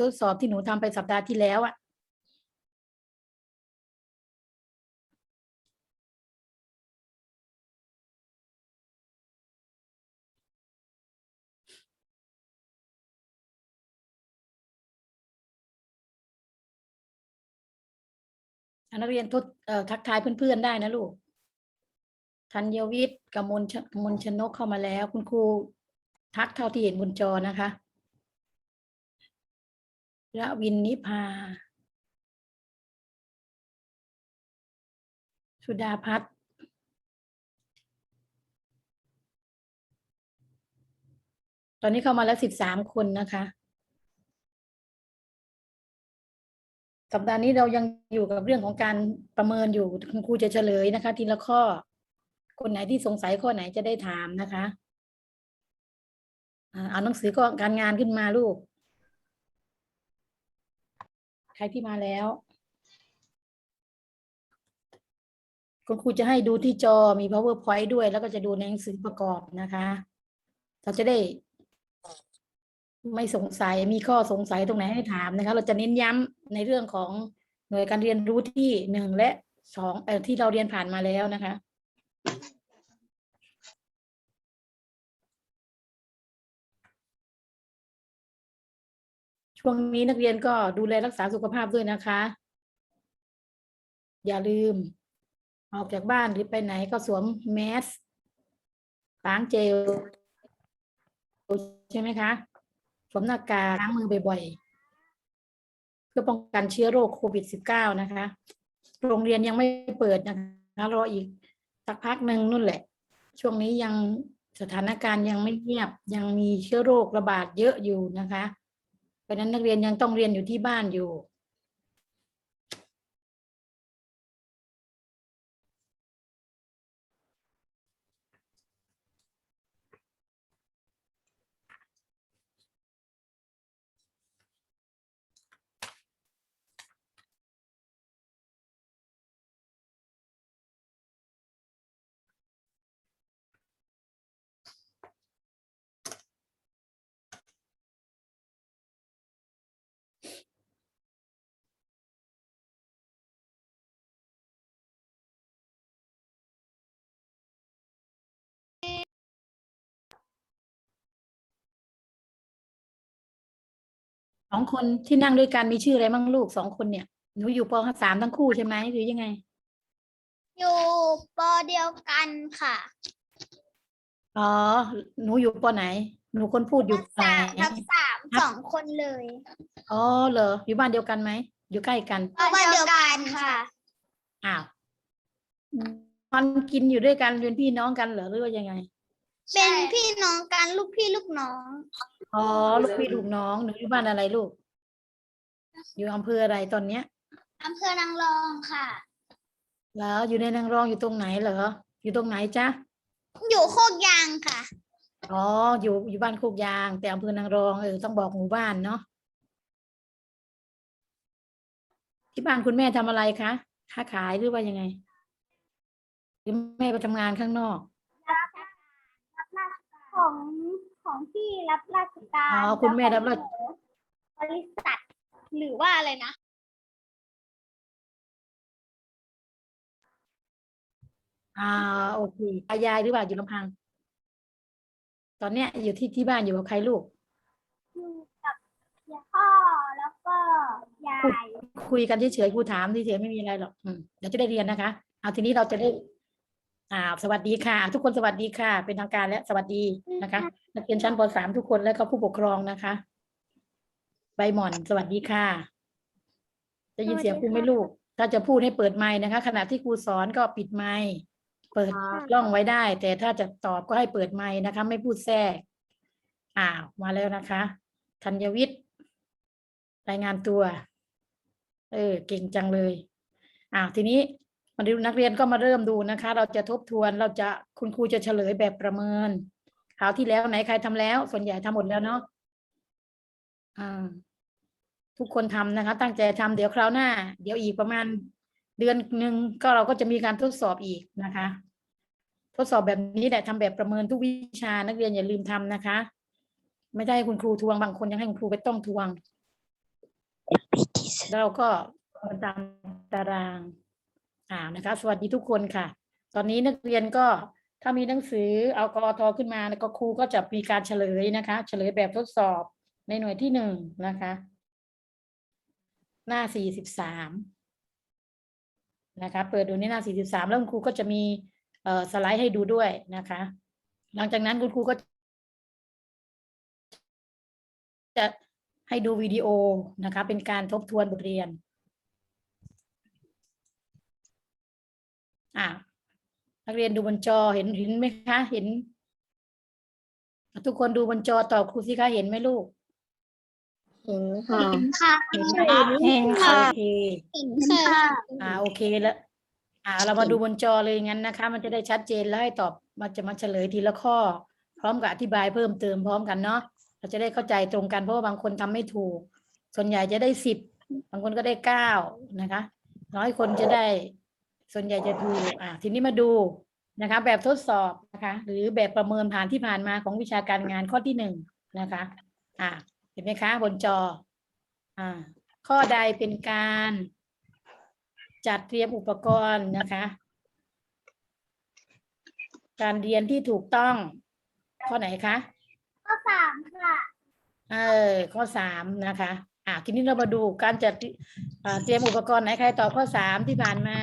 ทดสอบที่หนูทำไปสัปดาห์ที่แล้วอะอะนักเรียนทดทักทายเพื่อนๆได้นะลูก ธัญวิทย์กมลกมลชนกเข้ามาแล้ว คุณครูทักเท่าที่เห็นบนจอนะคะ ระวินนิพา สุดาพัฒน์ตอนนี้เข้ามาแล้วสิบสามคนนะคะ สัปดาห์นี้เรายังอยู่กับเรื่องของการประเมินอยู่คุณครูจะเฉลยนะคะ ทีละข้อ คนไหนที่สงสัยข้อไหนจะได้ถามนะคะเอาหนังสือก็การงานขึ้นมาลูก ใครที่มาแล้ว คุณครูจะให้ดูที่จอมี powerpoint ด้วย แล้วก็จะดูในหนังสือประกอบนะคะ เราจะได้ ไม่สงสัยมีข้อสงสัยตรงไหนให้ถามนะคะ เราจะเน้นย้ำในเรื่องของหน่วยการเรียนรู้ที่หนึ่งและสองที่เราเรียนผ่านมาแล้วนะคะ ช่วงนี้นักเรียนก็ดูแลรักษาสุขภาพด้วยนะคะ อย่าลืม ออกจากบ้านหรือไปไหนก็สวมแมสล้างเจลใช่ไหมคะสวมหน้ากากล้างมือบ่อยๆ เพื่อป้องกันเชื้อโรคโควิด -19 นะคะ โรงเรียนยังไม่เปิดนะคะรออีกสักพักหนึ่งนู่นแหละ ช่วงนี้ยังสถานการณ์ยังไม่เงียบยังมีเชื้อโรคระบาดเยอะอยู่นะคะ เพราะฉะนั้นนักเรียนยังต้องเรียนอยู่ที่บ้านอยู่ สองคนที่นั่งด้วยกันมีชื่ออะไรบ้างลูกสองคนเนี่ย หนูอยู่ปสามทั้งคู่ใช่ไหมหรือยังไง อยู่ปอเดียวกันค่ะอ๋อหนูอยู่ปไหน หนูคนพูดอยู่ปไหนสามทับสามสองคนเลยอ๋อเหรออยู่บ้านเดียวกันไหมอยู่ใกล้กันบ้านเดียวกันค่ะอ้าวตอนกินอยู่ด้วยกันเป็นพี่น้องกันเหรอหรือว่ายังไง เป็นพี่น้องกันลูกพี่ลูกน้อง อ๋อลูกพี่ลูกน้องหนูอยู่บ้านอะไรลูก อยู่อำเภออะไรตอนเนี้ยอำเภอนางรองค่ะ แล้วอยู่ในนางรองอยู่ตรงไหนเหรอ อยู่ตรงไหนจ๊ะ อยู่โคกยางค่ะ อ๋อ อยู่อยู่บ้านโคกยาง แต่อำเภอนางรองเออต้องบอกหมู่บ้านเนาะ ที่บ้านคุณแม่ทำอะไรคะ ค้าขายหรือว่ายังไง หรือแม่ไปทำงานข้างนอก ของของที่รับราชการอ๋อคุณแม่รับราช บริษัท หรือว่าอะไรนะอ่าโอเคตายายหรือเปล่าอยู่ลำพัง ตอนเนี้ยอยู่ที่ที่บ้านอยู่กับใครลูก อยู่กับยายพ่อแล้วก็ยาย คุยกันเฉยๆครูถามเฉยๆไม่มีอะไรหรอกอืมเดี๋ยวจะได้เรียนนะคะ เอาทีนี้เราจะได้ อ่าสวัสดีค่ะ ทุกคนสวัสดีค่ะ เป็นทางการและสวัสดีนะคะนักเรียนชั้นป .3 ทุกคนและก็ผู้ปกครองนะคะ ใบหม่อนสวัสดีค่ะได้ยินเสียงครูไหมลูก ถ้าจะพูดให้เปิดไมค์นะคะ ขณะที่ครูสอนก็ปิดไมค์เปิดกล้องไว้ได้ แต่ถ้าจะตอบก็ให้เปิดไมค์นะคะ ไม่พูดแทรกอ้าวมาแล้วนะคะธัญวิทย์รายงานตัว เออ เก่งจังเลยอ้าวทีนี้ มาดูนักเรียนก็มาเริ่มดูนะคะ เราจะทบทวนเราจะคุณครูจะเฉลยแบบประเมินคราวที่แล้วไหนใครทำแล้ว ส่วนใหญ่ทำหมดแล้วเนาะอ่าทุกคนทำนะคะ ตั้งใจทำเดี๋ยวคราวหน้า เดี๋ยวอีกประมาณเดือนหนึ่งก็เราก็จะมีการทดสอบอีกนะคะ ทดสอบแบบนี้แหละทำแบบประเมินทุกวิชานักเรียนอย่าลืมทำนะคะ ไม่ได้ให้คุณครูทวงบางคนยังให้คุณครูไปต้องทวงเราก็ตามตาราง อ่านะคะ สวัสดีทุกคนค่ะ ตอนนี้นักเรียนก็ถ้ามีหนังสือเอากอทขึ้นมาแล้วก็ครูก็จะมีการเฉลยนะคะ เฉลยแบบทดสอบในหน่วยที่หนึ่งนะคะ หน้าสี่สิบสามนะคะเปิดดูในหน้าสี่สิบสามแล้วคุณครูก็จะมีเสไลด์ให้ดูด้วยนะคะ หลังจากนั้นคุณครูก็ จะให้ดูวิดีโอนะคะ เป็นการทบทวนบทเรียน อ่านักเรียนดูบนจอเห็นเห็นไหมคะ เห็น ทุกคนดูบนจอตอบครูสิคะเห็นไหมลูกเห็นค่ะเห็นค่ะเห็นไหมเห็นค่ะโอเคเห็นค่ะอ่าโอเคแล้วอ่า เรามาดูบนจอเลยงั้นนะคะ มันจะได้ชัดเจนแล้วให้ตอบมันจะมาเฉลยทีละข้อ พร้อมกับอธิบายเพิ่มเติมพร้อมกันเนาะเราจะได้เข้าใจตรงกันเพราะว่าบางคนทำไม่ถูก ส่วนใหญ่จะได้สิบบางคนก็ได้เก้านะคะ น้อยคนจะได้ ส่วนใหญ่จะถูกอ่าทีนี้มาดูนะคะ แบบทดสอบนะคะ หรือแบบประเมินผ่านที่ผ่านมาของวิชาการงานข้อที่หนึ่งนะคะ อ่าเห็นไหมคะบนจอ อ่า ข้อใดเป็นการจัดเตรียมอุปกรณ์นะคะ การเรียนที่ถูกต้อง ข้อไหนคะ ข้อสามค่ะ เออ ข้อสามนะคะ อ่าทีนี้เรามาดูการจัดอ่าเตรียมอุปกรณ์ไหนใครตอบข้อสามที่ผ่านมา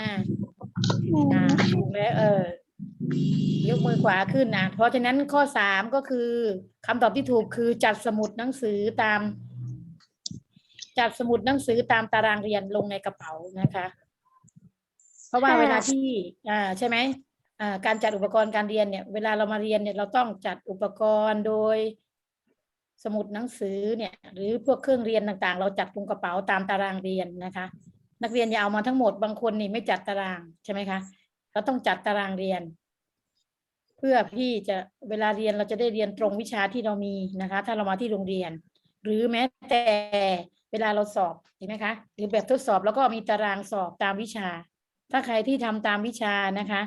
อ่าถูกแล้วเออยกมือขวาขึ้นนะเพราะฉะนั้นข้อสามก็คือคำตอบที่ถูกคือจัดสมุดหนังสือตาม จัดสมุดหนังสือตามตารางเรียนลงในกระเป๋านะคะ เพราะว่าเวลาที่ อ่าใช่ไหมอ่าการจัดอุปกรณ์การเรียนเนี่ย เวลาเรามาเรียนเนี่ยเราต้องจัดอุปกรณ์โดยสมุดหนังสือเนี่ย หรือพวกเครื่องเรียนต่างๆ เราจัดลงกระเป๋าตามตารางเรียนนะคะ นักเรียนอย่าเอามาทั้งหมดบางคนนี่ไม่จัดตารางใช่ไหมคะเราต้องจัดตารางเรียน เพื่อที่จะเวลาเรียนเราจะได้เรียนตรงวิชาที่เรามีนะคะ ถ้าเรามาที่โรงเรียน หรือแม้แต่เวลาเราสอบเห็นไหมคะหรือแบบทดสอบแล้วก็มีตารางสอบตามวิชา ถ้าใครที่ทำตามวิชานะคะ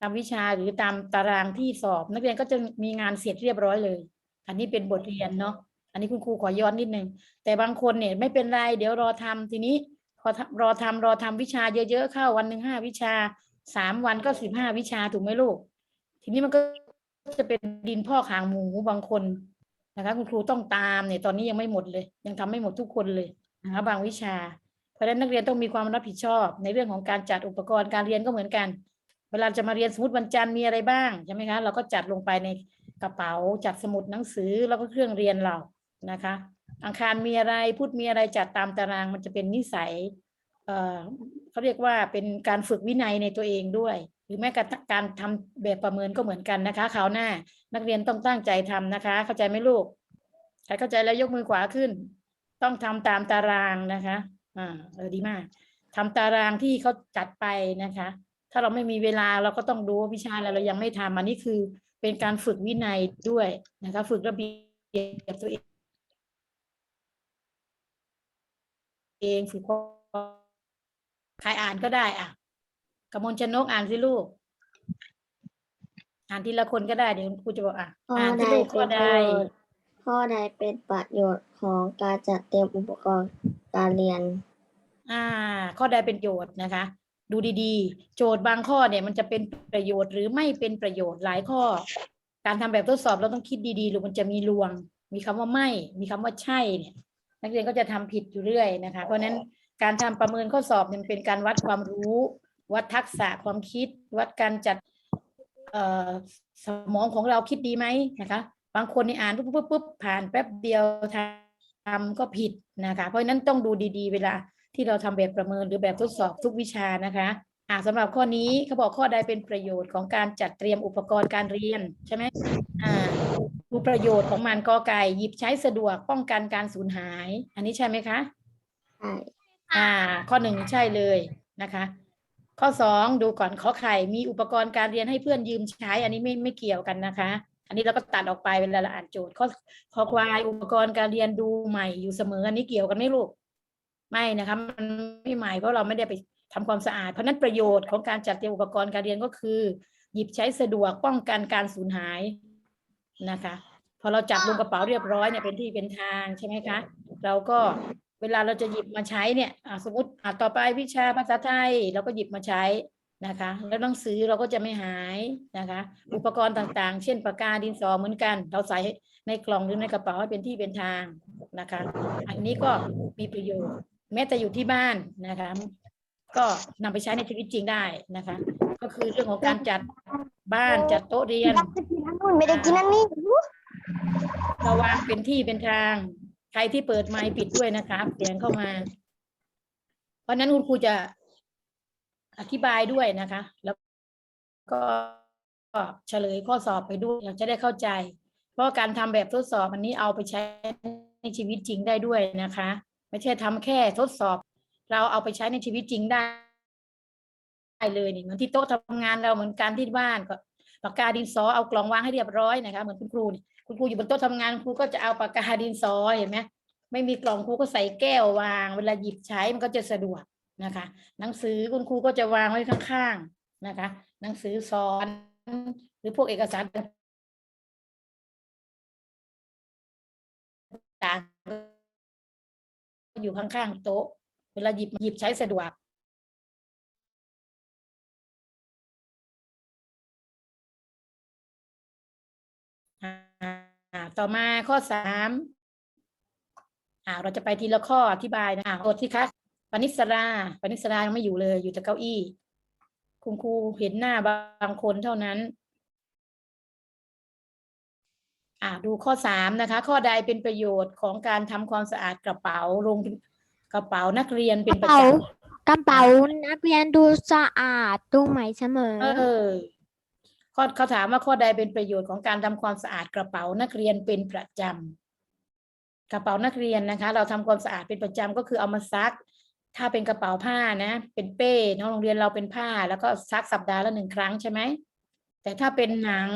ตามวิชาหรือตามตารางที่สอบ นักเรียนก็จะมีงานเสร็จเรียบร้อยเลย อันนี้เป็นบทเรียนเนาะอันนี้คุณครูขอย้อนนิดนึงแต่บางคนเนี่ยไม่เป็นไรเดี๋ยวรอทำทีนี้ พอรอทำรอทำวิชาเยอะๆเข้าวันหนึ่งห้าวิชาสามวันก็สิบห้าวิชาถูกไหมลูก ทีนี้มันก็จะเป็นดินพ่อกหางหมูบางคนนะคะคุณครูต้องตามเนี่ยตอนนี้ยังไม่หมดเลย ยังทำไม่หมดทุกคนเลยนะคะบางวิชา เพราะฉะนั้นนักเรียนต้องมีความรับผิดชอบ ในเรื่องของการจัดอุปกรณ์การเรียนก็เหมือนกัน เวลาจะมาเรียนสมมติวันจันทร์มีอะไรบ้างใช่ไหมคะเราก็จัดลงไปในกระเป๋าจัดสมุดหนังสือแล้วก็เครื่องเรียนเรานะคะ อังคารมีอะไรพุธมีอะไรจัดตามตารางมันจะเป็นนิสัยเอ่อเขาเรียกว่าเป็นการฝึกวินัยในตัวเองด้วย หรือแม้กระทั่งการทำแบบประเมินก็เหมือนกันนะคะคราวหน้า นักเรียนต้องตั้งใจทำนะคะ เข้าใจไหมลูกใครเข้าใจแล้วยกมือขวาขึ้น ต้องทำตามตารางนะคะอ่าเออดีมากทำตารางที่เขาจัดไปนะคะ ถ้าเราไม่มีเวลาเราก็ต้องดูว่าวิชาอะไรเรายังไม่ทำอันนี้คือเป็นการฝึกวินัยด้วยนะคะ ฝึกระเบียบตัวเอง เองฝึกความใครอ่านก็ได้อะกมลชนกอ่านสิลูก อ่านทีละคนก็ได้เดี๋ยวครูจะบอกอะข้ออ่านใดสิลูกข้เป็อนปใดระโยชน์ข้อใดเป็นประโยชน์ของการจัดเตรียมอุปกรณ์การเรียน อ่า ข้อใดเป็นประโยชน์นะคะ ดูดีๆ โจทย์บางข้อเนี่ยมันจะเป็นประโยชน์หรือไม่เป็นประโยชน์หลายข้อ การทำแบบทดสอบเราต้องคิดดีๆหรือมันจะมีลวง มีคำว่าไม่ มีคำว่าใช่เนี่ย นักเรียนก็จะทำผิดอยู่เรื่อยนะคะ เพราะฉะนั้นการทำประเมินข้อสอบเนี่ยเป็นการวัดความรู้ วัดทักษะความคิด วัดการจัดสมองของเราคิดดีไหมนะคะ บางคนนี่อ่านปุ๊บปุ๊บปุ๊บผ่านแป๊บเดียวทำก็ผิดนะคะ เพราะฉะนั้นต้องดูดีๆ เวลาที่เราทำแบบประเมินหรือแบบทดสอบทุกวิชานะคะอ่าสำหรับข้อนี้เขาบอกข้อใดเป็นประโยชน์ของการจัดเตรียมอุปกรณ์การเรียนใช่ไหมอ่า ดูประโยชน์ของมันกอไก่หยิบใช้สะดวกป้องกันการสูญหาย อันนี้ใช่ไหมคะใช่อ่า ข้อหนึ่งใช่เลยนะคะ ข้อสองดูก่อนขอไข่มีอุปกรณ์การเรียนให้เพื่อนยืมใช้ อันนี้ไม่ไม่เกี่ยวกันนะคะ อันนี้เราก็ตัดออกไปเวลาเราอ่านโจทย์ข้อขอควายอุปกรณ์การเรียนดูใหม่อยู่เสมออันนี้เกี่ยวกันไหมลูกไม่นะคะมันไม่ใหม่เพราะเราไม่ได้ไปทำความสะอาด เพราะฉะนั้นประโยชน์ของการจัดเตรียมอุปกรณ์การเรียนก็คือ หยิบใช้สะดวกป้องกันการสูญหาย นะคะ พอเราจัดลงกระเป๋าเรียบร้อยเนี่ยเป็นที่เป็นทางใช่ไหมคะ เราก็เวลาเราจะหยิบมาใช้เนี่ยสมมติต่อไปวิชาภาษาไทยเราก็หยิบมาใช้นะคะ แล้วหนังสือเราก็จะไม่หายนะคะ อุปกรณ์ต่างๆ เช่นปากกาดินสอเหมือนกัน เราใส่ในกล่องหรือในกระเป๋าให้เป็นที่เป็นทางนะคะ อันนี้ก็มีประโยชน์ แม้แต่อยู่ที่บ้านนะคะ ก็นำไปใช้ในชีวิตจริงได้นะคะ ก็คือเรื่องของการจัด บ้านจัดโต๊ะเรียน อยากจะกินอันนู้นไม่ได้กินอันนี้เราวางเป็นที่เป็นทาง ใครที่เปิดไมค์ปิดด้วยนะครับ เสียงเข้ามา เพราะฉะนั้นคุณครูจะอธิบายด้วยนะคะ แล้วก็เฉลยข้อสอบไปด้วยอยากจะได้เข้าใจ เพราะการทำแบบทดสอบอันนี้เอาไปใช้ในชีวิตจริงได้ด้วยนะคะ ไม่ใช่ทำแค่ทดสอบ เราเอาไปใช้ในชีวิตจริงได้ได้ เลยนี่เหมือนที่โต๊ะทำงานเราเหมือนกันที่บ้านก็ปากกาดินสอเอากล่องวางให้เรียบร้อยนะคะเหมือนคุณครูคุณครูอยู่บนโต๊ะทำงานครูก็จะเอาปากกาดินสอเห็นไหมไม่มีกล่องครูก็ใส่แก้ววาง เวลาหยิบใช้มันก็จะสะดวกนะคะ หนังสือคุณครูก็จะวางไว้ข้างๆนะคะ หนังสือสอน หรือพวกเอกสารต่างๆอยู่ข้างๆโต๊ะ เวลาหยิบหยิบใช้สะดวก ต่อมาข้อสามอ่าเราจะไปทีละข้ออธิบายนะอ่าโอที่คะปณิสราปณิสรายังไม่อยู่เลย อยู่แต่เก้าอี้ คุณครูเห็นหน้าบางคนเท่านั้น อ่าดูข้อสามนะคะ ข้อใดเป็นประโยชน์ของการทำความสะอาดกระเป๋าลงกระเป๋านักเรียนเป็นประจำกระเป๋านักเรียนดูสะอาดดูใหม่เสมอ เออ ข้อเขาถามว่าข้อใดเป็นประโยชน์ของการทำความสะอาดกระเป๋านักเรียนเป็นประจำกระเป๋านักเรียนนะคะ เราทำความสะอาดเป็นประจำก็คือเอามาซัก ถ้าเป็นกระเป๋าผ้านะ เป็นเป้เนอะโรงเรียนเราเป็นผ้า แล้วก็ซักสัปดาห์ละหนึ่งครั้งใช่ไหมแต่ถ้าเป็นหนัง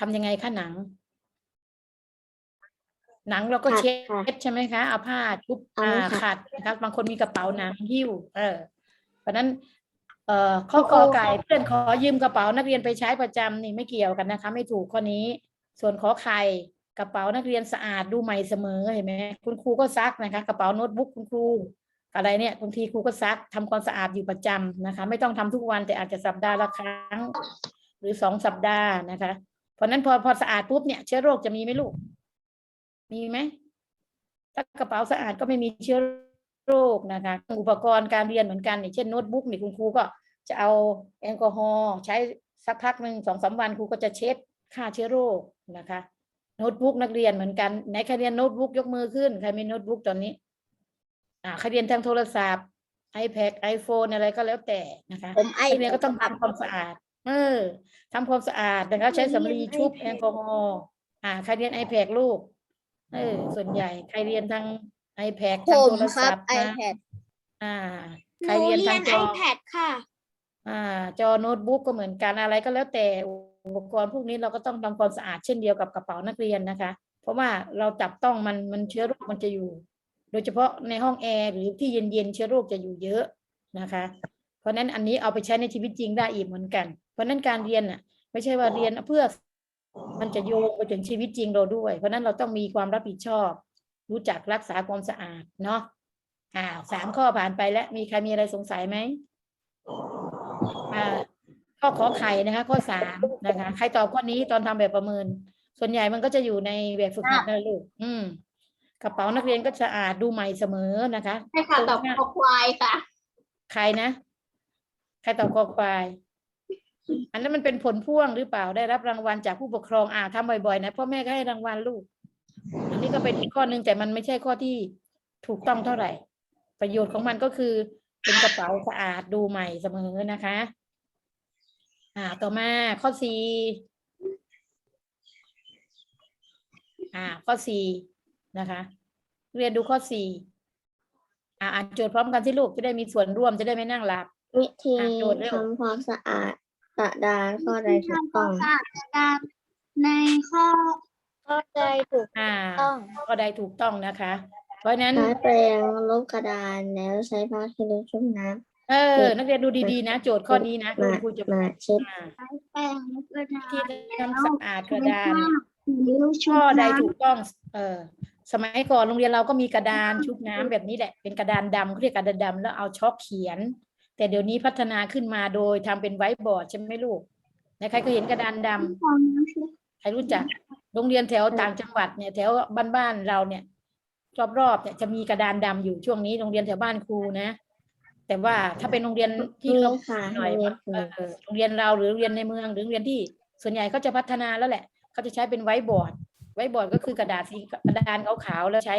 ทำยังไงคะหนัง หนังเราก็ขัดเช็ค่ะดใช่ไหมคะเอาผ้าทุบเอาอ่าไว้ขัขัดดนะครับบางคนมีกระเป๋าหนังหิ้ว เออเพราะฉะนั้น เอ่อข้อกอไก่เพื่อนขอยืมกระเป๋านักเรียนไปใช้ประจำนี่ไม่เกี่ยวกันนะคะ ไม่ถูกข้อนี้ ส่วนขอไข่กระเป๋านักเรียนสะอาดดูใหม่เสมอเห็นไหมคุณครูก็ซักนะคะ กระเป๋าโน้ตบุ๊กคุณครูอะไรเนี่ยบางทีครูก็ซักทำความสะอาดอยู่ประจำนะคะ ไม่ต้องทำทุกวันแต่อาจจะสัปดาห์ละครั้ง หรือสองสัปดาห์นะคะ เพราะฉะนั้นพอพอสะอาดปุ๊บเนี่ยเชื้อโรคจะมีไหมลูก มีไหมถ้ากระเป๋าสะอาดก็ไม่มีเชื้อ โรคนะคะอุปกรณ์การเรียนเหมือนกันอย่างเช่นโน้ตบุ๊กนี่คุณครูก็จะเอาแอลกอฮอล์ใช้สักพักหนึ่งสองสามวันครูก็จะเช็ดฆ่าเชื้อโรคนะคะโน้ตบุ๊กนักเรียนเหมือนกันไหนใครเรียนโน้ตบุ๊กยกมือขึ้นใครมีโน้ตบุ๊กตอนนี้ อ่าใครเรียนทางโทรศัพท์ iPad iPhone อะไรก็แล้วแต่นะคะผมไอนักเรียนก็ต้องทำความสะอาด เออทำความสะอาดนะคะใช้สำลีชุบแอลกอฮอล์อ่าใครเรียน iPad ลูกเออส่วนใหญ่ใครเรียนทาง iPad ผทางมโทรครัศับ พท์ไอนะแพดอ่า ใครเรียนทางจอค่ะ อ่า จอโน้ตบุ๊กก็เหมือนกันอะไรก็แล้วแต่อุปกรณ์พวกนี้เราก็ต้องทำความสะอาดเช่นเดียวกับกระเป๋านักเรียนนะคะ เพราะว่าเราจับต้องมันมันเชื้อโรคมันจะอยู่ โดยเฉพาะในห้องแอร์หรือที่เย็นๆเชื้อโรคจะอยู่เยอะนะคะ เพราะฉะนั้นอันนี้เอาไปใช้ในชีวิตจริงได้อีกเหมือนกัน เพราะฉะนั้นการเรียนน่ะ ไม่ใช่ว่าเรียนเพื่อ มันจะโยงไปถึงชีวิตจริงเราด้วย เพราะฉะนั้นเราต้องมีความรับผิดชอบ รู้จักรักษาความสะอาดเนาะอ่าสามข้อผ่านไปแล้วมีใครมีอะไรสงสัยไหมอ่าข้อขอไข่นะคะ ข้อสามนะคะ ใครตอบข้อนี้ตอนทำแบบประเมิน ส่วนใหญ่มันก็จะอยู่ในแบบฝึกหัดนะลูกอืม กระเป๋านักเรียนก็สะอาดดูใหม่เสมอนะคะใช่ค่ะตอบคอควายค่ะ ใครนะใครตอบคอควายอันนั้นมันเป็นผลพ่วงหรือเปล่าได้รับรางวัลจากผู้ปกครองอ่าทำบ่อยๆนะพ่อแม่ก็ให้รางวัลลูก อันนี้ก็เป็นอีกข้อหนึ่งแต่มันไม่ใช่ข้อที่ถูกต้องเท่าไหร่ ประโยชน์ของมันก็คือเป็นกระเป๋าสะอาดดูใหม่เสมอนะคะ อ่า ต่อมาข้อสี่อ่า ข้อสี่นะคะ เรียนดูข้อสี่อ่าอ่านโจทย์พร้อมกันที่ลูกจะได้มีส่วนร่วมจะได้ไม่นั่งหลับ วิธีอะโจทย์เร็ว ทำความสะอาดกระดานข้อใดถูกทำควาต้อมงสะอาดกระดานในข้อ ก็ใจถูกอ่าต้องข้อใดถูกต้องนะคะ เพราะฉะนั้น ใช้แปรงลบกระดานแล้วใช้ผ้าคีริ้วชุ่มน้เออ นักเรียนดูดีๆนะ โจทย์ข้อนี้นะำคุณมาครูจะมาเช็ดอ่าใช้แป้งและกระดาที่ษทำสะอาดกระดานหรือชุข้บอใดน้ำถูกต้อง เออ สมัยก่อนโรงเรียนเราก็มีกระดานชุบน้ำแบบนี้แหละ เป็นกระดานดำเขาเรียกกระดานดำแล้วเอาช็อกเขียน แต่เดี๋ยวนี้พัฒนาขึ้นมาโดยทำเป็นไวท์บอร์ดใช่ไหมลูกไหนใครเคยเห็นกระดานดำใครรู้จัก โรงเรียนแถวต่างจังหวัดเนี่ยแถวบ้านๆเราเนี่ย รอบๆเนี่ยจะมีกระดานดำอยู่ช่วงนี้โรงเรียนแถวบ้านครูนะ แต่ว่าถ้าเป็นโรงเรียนที่มีเขาค่ะหน่อยโรงเรียนครูเออโรงเรียนเราหรือโรงเรียนในเมืองหรือโรงเรียนที่ส่วนใหญ่เขาจะพัฒนาแล้วแหละเขาจะใช้เป็นไวท์บอร์ด ไวท์บอร์ดก็คือกระดาษสีกระดานขาวๆแล้วใช้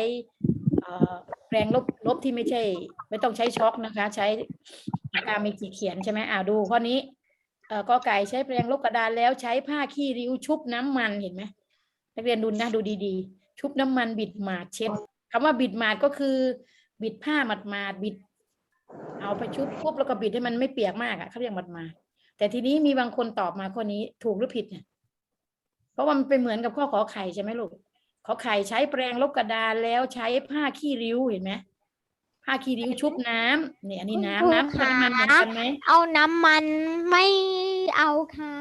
เอ่อแปรงลบลบที่ไม่ใช่ ไม่ต้องใช้ช็อคนะคะ ใช้ปากกาเมจิกเขียนใช่ไหมอ่าดูข้อนี้เอ่อกอไก่ใช้แปรงลบกระดานแล้วใช้ผ้าขี้ริ้วชุบน้ำมันเห็นไหม นักเรียนดูนะดูดีๆ ชุบน้ำมันบิดหมาดเช็ดคำว่าบิดหมาดก็คือ บิดผ้าหมาดหมาดๆบิด เอาไปชุบปุ๊บแล้วก็บิดให้มันไม่เปียกมากอะเขาเรียกหมาดหมาดๆแต่ทีนี้มีบางคนตอบมาข้อนี้ถูกหรือผิดเนี่ยเพราะว่ามันเป็นเหมือนกับข้อขอไข่ใช่ไหมลูกขอไข่ใช้แปรงลบกระดานแล้วใช้ผ้าขี้ริ้วเห็นไหมผ้าขี้ริ้วชุบน้ำเนี่ยอันนี้น้ำน้ำกับน้ำมันเหมือนกันไหมเอาน้ำมันไม่เอาค่ะ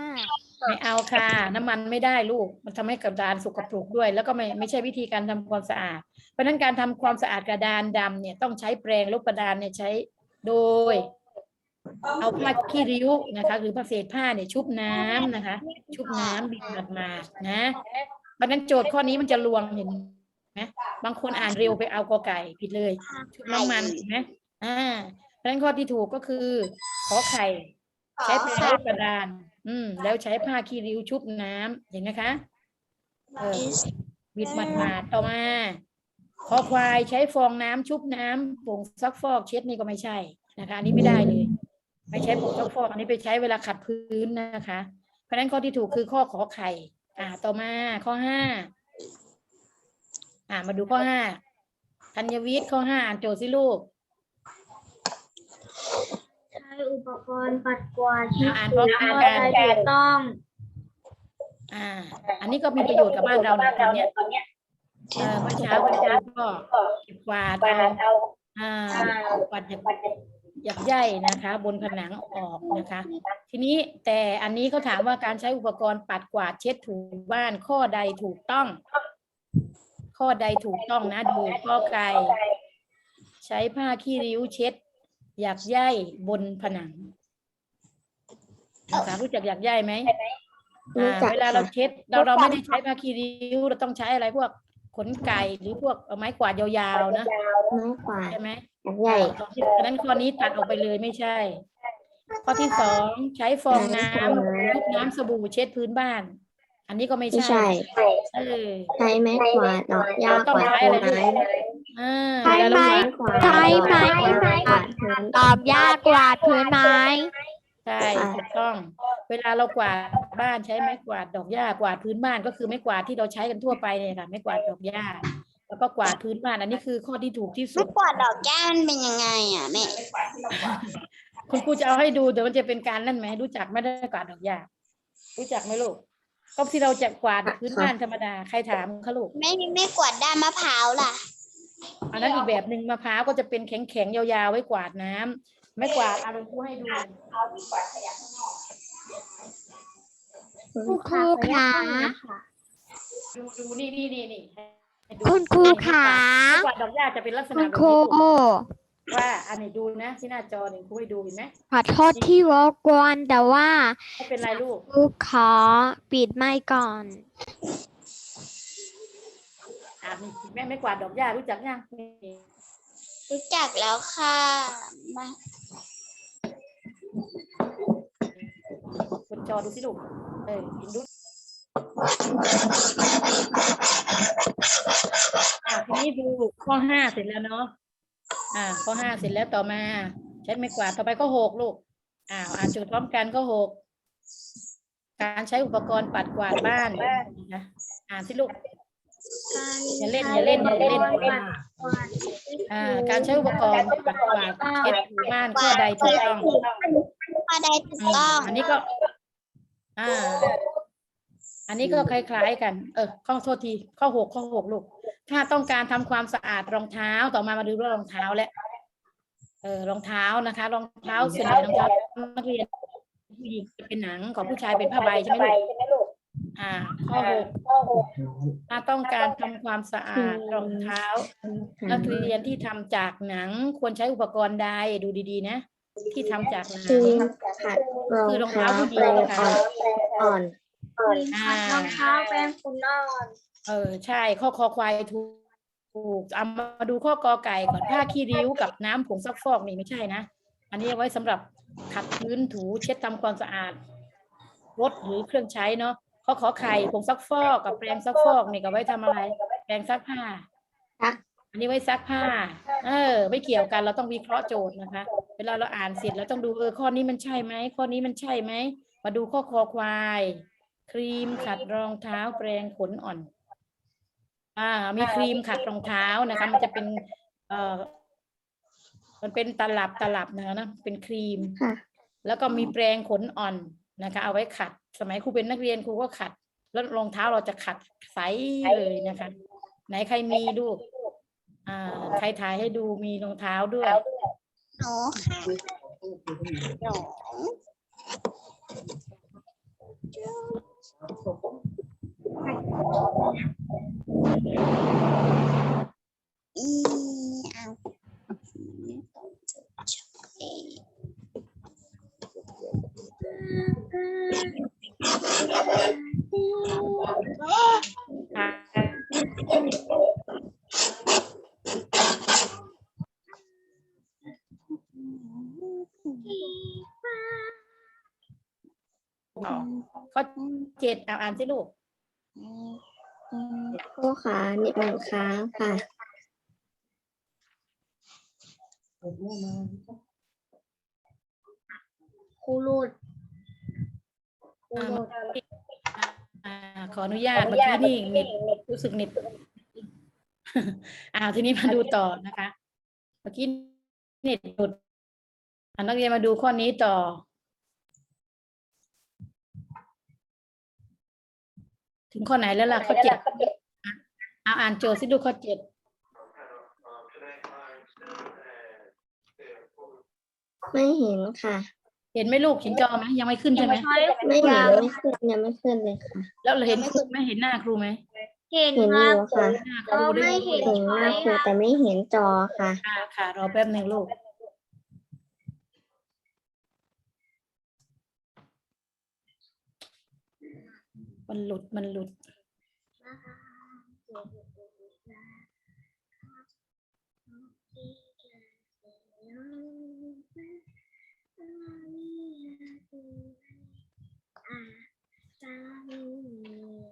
ไม่เอาค่ะ น้ำมันไม่ได้ลูก มันทำให้กระดานสกปรกด้วย แล้วก็ไม่ไม่ใช่วิธีการทำความสะอาด เพราะฉะนั้นการทำความสะอาดกระดานดำเนี่ยต้องใช้แปรงลบกระดานเนี่ยใช้โดย เอาผ้าขี้ริ้วนะคะหรือผ้าเศษผ้าเนี่ยชุบน้ำนะคะ ชุบน้ำบิดหมาดๆนะเพราะฉะนั้นโจทย์ข้อนี้มันจะลวงเห็นไหมบางคนอ่านเร็วไปเอากอไก่ผิดเลย ชุบน้ำมันเห็นไหมอ่าเพราะฉะนั้นข้อที่ถูกก็คือขอไข่ ใช้แปรงลบกระดาน อืม แล้วใช้ผ้าขี้ริ้วชุบน้ำเห็นไหมคะเออบิดหมาดๆต่อมาคอควายใช้ฟองน้ำชุบน้ำผงซักฟอกเช็ดนี่ก็ไม่ใช่นะคะอันนี้ไม่ได้เลยไม่ใช้ผงซักฟอกอันนี้ไปใช้เวลาขัดพื้นนะคะ เพราะฉะนั้นข้อที่ถูกคือข้อขอไข่ อ่า ต่อมาข้อห้าอ่า มาดูข้อห้าธัญวิทย์ข้อห้าอ่านโจทย์สิลูกใช้อุปกรณ์ปัดกวาดที่อ่านถูพร้อมกกันถูกต้องอ่า อันนี้ก็มีประโยชน์กับบ้านเราเนี่ยตอนเนี้ยเออเมื่อเช้าคุณครูก็เก็บกวาดเอาอ่ากวาดหยักหยักใยนะคะ บนผนังออกนะคะ ทีนี้แต่อันนี้เขาถามว่าการใช้อุปกรณ์ปัดกวาดเช็ดถูบ้านข้อใดถูกต้อง ข้อใดถูกต้องนะดูข้อไก่ใช้ผ้าขี้ริ้วเช็ด หยักใยบนผนังนะคะรู้จักหยักใยไหมรู้อ่าจักเวลาเราค่ะเช็ดเราเราไม่ได้ใช้ผ้าคีริ้วเราต้องใช้อะไรพวกขนไก่หรือพวกไม้กวาดยาวๆนะไม้กวาดใช่ไหมใหญ่อ่าเพราะฉะนั้นข้อนี้ตัดออกไปเลยไม่ใช่ ข้อที่สองใช้ฟองน้ำชุบน้ำสบู่เช็ดพื้นบ้าน อันนี้ก็ไม่ไม่ใช่ใช่เออใช้ไม้กวาดดอกหญ้าเราต้องกวาดใช้ต้อะไรนด้วยไม้อ่า ใช้เวลาเราไม้กวาดใช้ไม้กวาดพื้นตอบยากกวาดพื้นไม้ ใช่ถูกต้อง เวลาเรากวาดบ้านใช้ไม้กวาดดอกหญ้ากวาดพื้นบ้านก็คือไม้กวาดที่เราใช้กันทั่วไปเนี่ยค่ะไม้กวาดดอกหญ้าแล้วก็กวาดพื้นบ้านอันนี้คือข้อที่ถูกที่สุไม่ดกวาดดอกแก้วมันเป็นยังไงอะแม่คุณครูจะเอาให้ดูเดี๋ยวมันจะเป็นการนั่นไหมรู้จักไม่ได้กวาดดอกหญ้ารู้จักไหมลูกก็ที่เราจะกวาดพื้นบ้านธรรมดาใครถามคะลูกไม่ไม่กวาดด้ามมะพร้าวล่ะ อันนั้นอีกแบบหนึ่งมะพร้าวก็จะเป็นแข็งๆยาวๆไว้กวาดน้ำไม่กวาดเอาคุณครูให้ดูคุณครูขาดูดูนี่นี่นี่นี่ให้ดูคุณครูขาไม้กวาดดอกหญ้าจะเป็นลักษคุณะณแบบครูนี้ลูกว่าอันนี้ดูนะที่หน้าจอหนึ่งครูให้ดูเห็นไหมขอโทษที่รบกวนแต่ว่าไม่เป็นไรลูกครูขอปิดไมค์ก่อน อ่านี่แม่ไม่กวาดดอกหญ้ารู้จักยังนี่รู้จักแล้วค่ะมาบนจอดูสิลูกเออเห็นดูอ่าทีนี้ดูข้อห้าเสร็จแล้วเนาะอ่าข้อห้าเสร็จแล้วต่อมา ใช้ไม้กวาดต่อไปก็หกลูกอ้าวอ่านโจทย์พร้อมกันก็หกการใช้อุปกรณ์ปัดกวาดบ้านนะอ่านสิลูก อย่าเล่นอย่าเล่นอย่าเล่นอ่า การใช้อุปกรณ์ปัดกวาดเช็ดถูบ้านข้อใดถูกต้องข้อใดถูกอืมต้องอันนี้ก็ อ่า อันนี้ก็คล้าย ๆ กัน เออข้อโทษทีข้อหกข้อหกลูกถ้าต้องการทำความสะอาดรองเท้าต่อมามาดูเรื่องรองเท้าแล้วเออรองเท้านะคะ รองเท้าส่วนใหญ่รองเท้านักเรียนผู้หญิงจะเป็นหนังของผู้ชายเป็นผ้าใบใช่ไหมลูก อ่าข้อหกถ้าต้องการทำความสะอาดรองเท้า นักเรียนที่ทำจากหนังควรใช้อุปกรณ์ใดดูดีๆ นะ ที่ทำจากหนังครีมขัดรองคือรองเท้าเท้าผู้หญิแปรงงค่ะอ่อนอ่อนอ่ารองเท้าแป้งฝุ่นนอนเออใช่ ข้อคอควายถูกถูกเอามาดูข้อกอไก่ก่อนผ้าขี้ริ้วกับน้ำผงซักฟอกนี่ไม่ใช่นะ อันนี้เอาไว้สำหรับขัดพื้นถูเช็ดทำความสะอาดรถหรือเครื่องใช้เนาะ ข้อขอไข่ผงซักฟอกกับแปรงซักฟอกนี่ก็ไว้ทำอะไร แปรงซักผ้าซักอันนี้ไว้ซักผ้า เออ ไม่เกี่ยวกันเราต้องวิเคราะห์โจทย์นะคะ เวลาเราอ่านเสร็จเราต้องดูเออข้อนี้มันใช่ไหมข้อนี้มันใช่ไหมมาดูข้อคอควาย ครีมขัดรองเท้าแปรงขนอ่อน อ่า มีครีมขัดรองเท้านะคะ มันจะเป็น เอ่อ มันเป็นตลับตลับนะคะนะเป็นครีมค่ะแล้วก็มีแปรงขนอ่อน นะคะ เอาไว้ขัด สมัยครูเป็นนักเรียนครูก็ขัด แล้วรองเท้าเราจะขัดใสเลยนะคะ ไหนใครมีลูกอ่าใครถ่ายให้ดูมีรองเท้าด้วยหนูค่ะหนูอีเอาต่อ ข้อเจ็ดเอาอ่านสิลูกข้อขาเหน็บหนึ่งครั้งค่ะครูรูด อ่าอ่าขออนุญาตเมื่อกี้นี่เน็ตรู้สึกเน็ตอ่าทีนี้มาดูต่อนะคะ เมื่อกี้เน็ตหลุดอ่านักเรียนมาดูข้อนี้ต่อ ถึงข้อไหนแล้วล่ะข้อเจ็ดอะเอาอ่านโจทย์สิดูข้อเจ็ดไม่เห็นค่ะ เห็นไหมลูกเห็นจอไหมยังไม่ขึ้นใช่ไหมไม่เห็นไม่ขึ้นยังไม่ขึ้นเลยค่ะ แล้วเราเห็นครูไหมเห็นหน้าครูไหมเห็นเห็นคอรับยู่ค่ะหน้าครูได้ไม่ไหมเห็นเห็นหน้าครูแต่ไม่เห็นจอค่ะค่ะค่ะรอแป๊บหนึ่งลูกมันหลุดมันหลุด sorry.